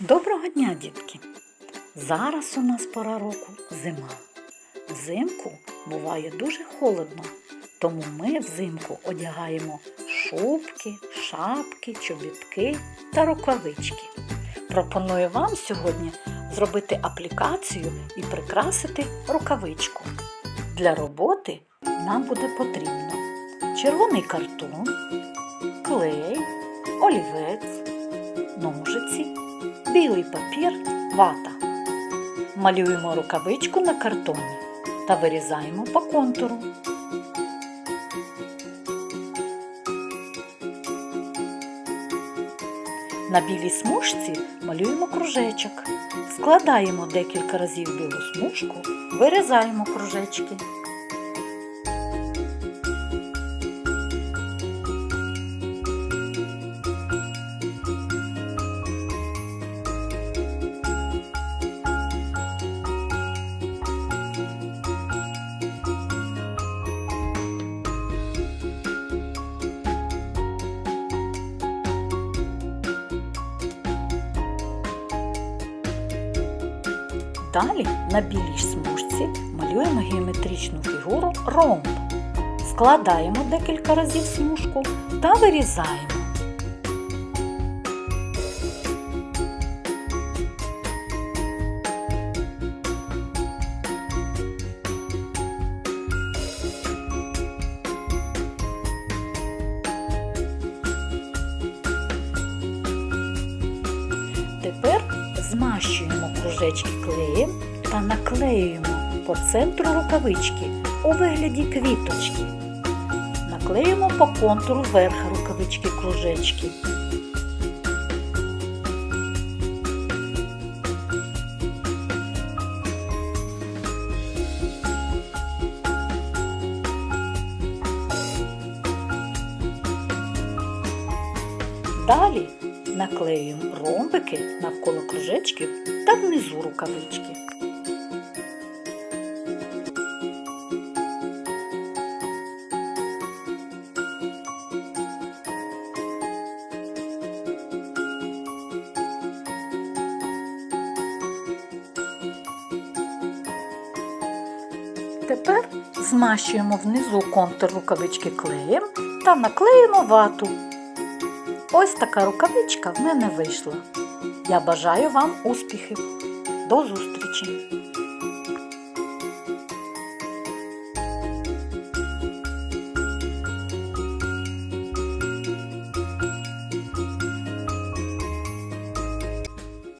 Доброго дня, дітки! Зараз у нас пора року зима. Взимку буває дуже холодно, тому ми взимку одягаємо шубки, шапки, чобітки та рукавички. Пропоную вам сьогодні зробити аплікацію і прикрасити рукавичку. Для роботи нам буде потрібно червоний картон, клей, олівець, ножиці, білий папір, вата. Малюємо рукавичку на картоні та вирізаємо по контуру. На білій смужці малюємо кружечок. Складаємо декілька разів білу смужку, вирізаємо кружечки. Далі на білій смужці малюємо геометричну фігуру ромб. Складаємо декілька разів смужку та вирізаємо. Тепер змащуємо кружечки клеєм та наклеюємо по центру рукавички у вигляді квіточки. Наклеїмо по контуру верха рукавички кружечки. Далі наклеюємо ромбики навколо кружечків та внизу рукавички. Тепер змащуємо внизу контур рукавички клеєм та наклеїмо вату. Ось така рукавичка в мене вийшла. Я бажаю вам успіхів. До зустрічі!